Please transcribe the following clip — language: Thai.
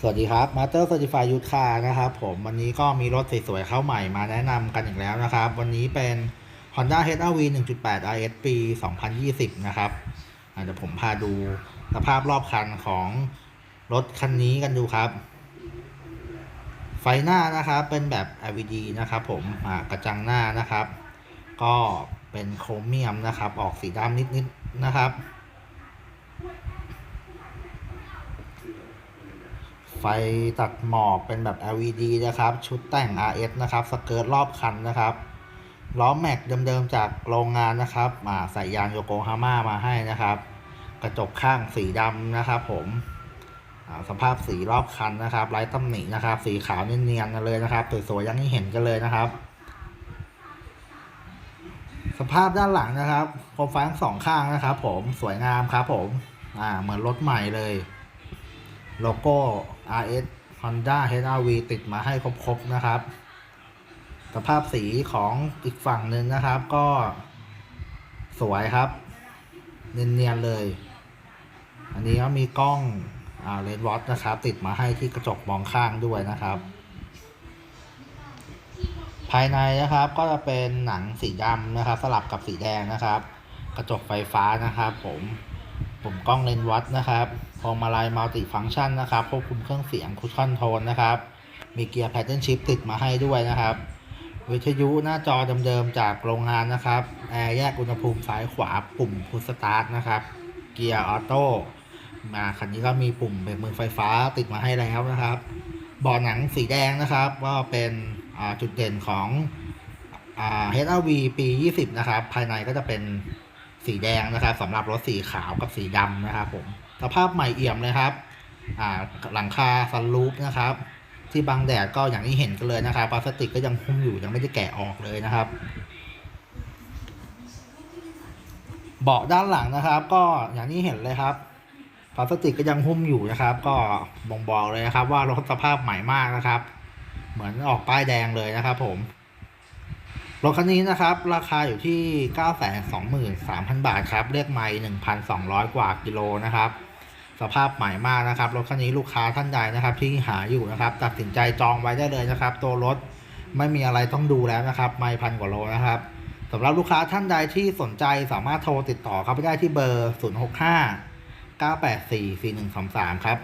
สวัสดีครับมาสเตอร์ r t i ิฟายยูทานะครับผมวันนี้ก็มีรถสวยๆเข้าใหม่มาแนะนำกันอีกแล้วนะครับ วันนี้เป็น Honda HR-V 1.8 RS ปี 2020 นะครับอะเดี๋ยวผมพาดูสภาพรอบคันของรถคันนี้กันดูครับ ไฟหน้านะครับเป็นแบบ LED นะครับผมกระจังหน้านะครับ ก็เป็นโครเมียมนะครับ ออกสีดำนิดๆนะครับ ไฟตัดหมอกเป็นแบบ LED นะครับ ชุดแต่ง RS นะครับ สเกิร์ตรอบคันนะครับ ล้อแม็กเดิมๆจากโรงงานนะครับมาใส่ยางโยโกฮาม่ามาให้นะครับ กระจกข้างสีดำนะครับ ผมสภาพสีรอบคันนะครับไร้ตำหนินะครับ สีขาวเนียนๆกันเลยนะครับสวยๆอยังที่เห็นกันเลยนะครับ สภาพด้านหลังนะครับโคมไฟทั้งสองข้างนะครับ ผมสวยงามครับ ผมอ่าเหมือนรถใหม่เลย โลโก้ RS Honda HR-V ติดมาให้ครบๆนะครับ สภาพสีของอีกฝั่งหนึ่งนะครับ ก็สวยครับ เนียนๆเลย อันนี้ก็มีกล้องอาเลนส์วอตนะครับ ติดมาให้ที่กระจกมองข้างด้วยนะครับ ภายในนะครับก็จะเป็นหนังสีดำนะครับ สลับกับสีแดงนะครับ กระจกไฟฟ้านะครับผม ปุ่มกล้องเลนวัดนะครับพวงมาลัยมัลติฟังก์ชันนะครับควบคุมเครื่องเสียงคุชชั่นโทนนะครับ มีเกียร์แพทเทิร์นชิพติดมาให้ด้วยนะครับ วิทยุหน้าจอเดิมๆจากโรงงานนะครับ แอร์แยกอุณหภูมิซ้ายขวาปุ่มพุชสตาร์ทนะครับ เกียร์ออโต้มาคันนี้ก็มีปุ่มเบรกมือไฟฟ้าติดมาให้แล้วนะครับเบาะหนังสีแดงนะครับก็เป็นจุดเด่นของอ่า HR-V ปี 20 นะครับ ภายในก็จะเป็น สีแดงนะครับสำหรับรถสีขาวกับสีดำนะครับผมสภาพใหม่เอี่ยมเลยครับอ่าหลังคาซันรูฟนะครับ ที่บังแดดก็อย่างที่เห็นกันเลยนะครับพลาสติกก็ยังหุ้มอยู่ยังไม่ได้แกะออกเลยนะครับ เบาะด้านหลังนะครับ ก็อย่างที่เห็นเลยครับพลาสติกก็ยังหุ้มอยู่นะครับ ก็บ่งบอกเลยนะครับ ว่ารถสภาพใหม่มากนะครับ เหมือนออกป้ายแดงเลยนะครับผม รถคันนี้นะครับ ราคาอยู่ที่ 923,000 บาทครับเรียกไม่ 1,200 กว่ากิโลนะครับ สภาพใหม่มากนะครับ รถคันนี้ลูกค้าท่านใดนะครับ ที่หาอยู่นะครับ ตัดสินใจจองไว้ได้เลยนะครับ ตัวรถไม่มีอะไรต้องดูแล้วนะครับ ไม่พันกว่าโลนะครับสำหรับลูกค้าท่านใดที่สนใจสามารถโทรติดต่อเข้าไปได้ที่เบอร์ 065 984 4123 ครับ